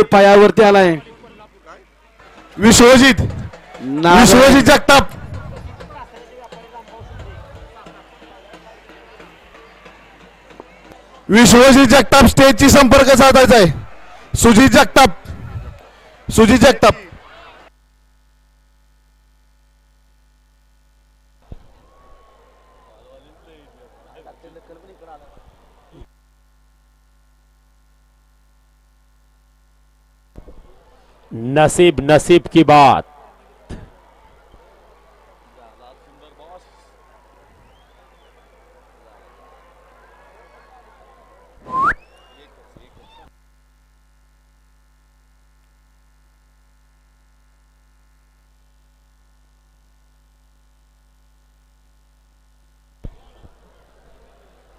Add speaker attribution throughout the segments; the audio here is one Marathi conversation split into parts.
Speaker 1: पायावरती आलाय.
Speaker 2: विश्वजित. विश्वजित जगताप. विश्वजित जगताप स्टेजची संपर्क साधायचा आहे. सुजित जगताप. सुजित जगताप.
Speaker 3: नसीब नसीब की बात।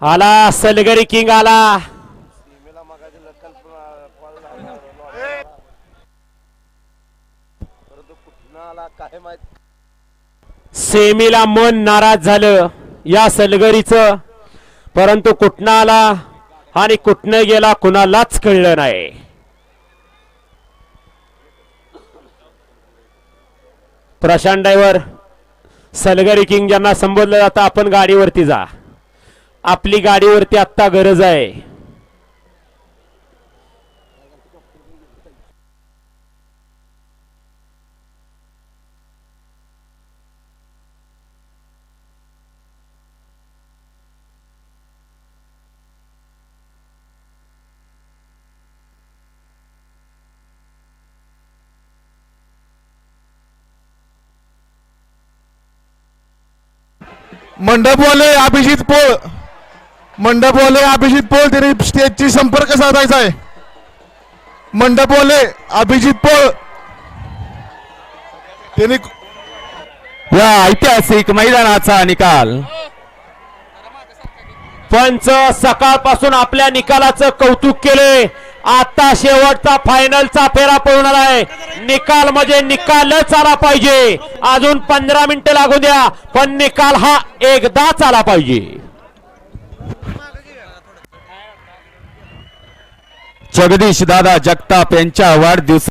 Speaker 3: आला सलगरी किंग आला। सेमीला मन नाराज झालं या सलगरीचं. परंतु कुठनं आला आणि कुठनं गेला कुणालाच कळलं नाही. प्रशांत ड्रायव्हर सलगरी किंग ज्यांना संबोधलं जातं आपण गाडीवरती जा. आपली गाडीवरती आत्ता गरज आहे.
Speaker 2: मंडपवाले अभिजित पोळ. मंडपवाले अभिजित पोळ त्यांनी स्टेजची संपर्क साधायचा आहे. मंडपवाले अभिजित पोळ. त्यांनी
Speaker 4: या ऐतिहासिक मैदानाचा निकाल.
Speaker 3: पंच सकाळपासून आपल्या निकालाचं कौतुक केले. आता शेवटचा फायनलचा फेरा पळणार आहे निकाल म्हणजे निकालच आला पाहिजे. अजून पंधरा मिनिटं लागू द्या पण निकाल हा एकदाच आला पाहिजे.
Speaker 4: जगदीश दादा जगताप यांच्या वाढदिवस